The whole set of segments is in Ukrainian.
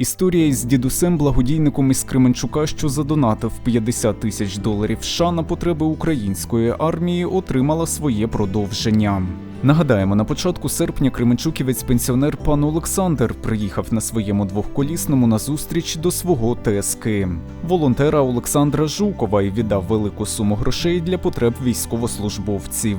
Історія із дідусем благодійником із Кременчука, що задонатив 50 тисяч доларів США на потреби української армії, отримала своє продовження. Нагадаємо, на початку серпня Кременчуківець пенсіонер пан Олександр приїхав на своєму двохколісному на зустріч до свого ТСК. Волонтера Олександра Жукова і віддав велику суму грошей для потреб військовослужбовців.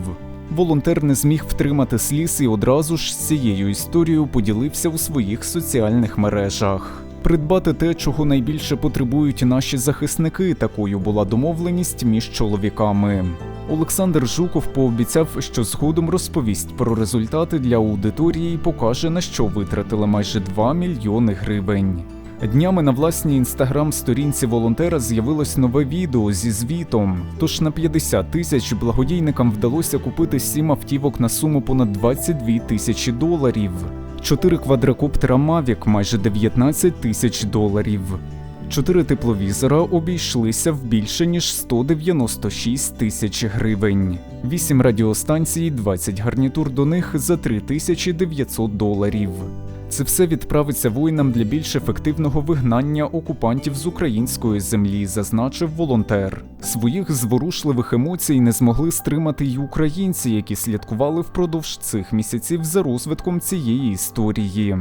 Волонтер не зміг втримати сліз і одразу ж з цією історією поділився у своїх соціальних мережах. Придбати те, чого найбільше потребують наші захисники, такою була домовленість між чоловіками. Олександр Жуков пообіцяв, що згодом розповість про результати для аудиторії і покаже, на що витратили майже 2 мільйони гривень. Днями на власній інстаграм-сторінці волонтера з'явилось нове відео зі звітом. Тож на 50 тисяч благодійникам вдалося купити сім автівок на суму понад 22 тисячі доларів, чотири квадрокоптера Mavic – майже 19 тисяч доларів. Чотири тепловізора обійшлися в більше ніж 196 тисяч гривень, 8 радіостанцій, 20 гарнітур до них за 3900 доларів. Це все відправиться воїнам для більш ефективного вигнання окупантів з української землі, зазначив волонтер. Своїх зворушливих емоцій не змогли стримати й українці, які слідкували впродовж цих місяців за розвитком цієї історії.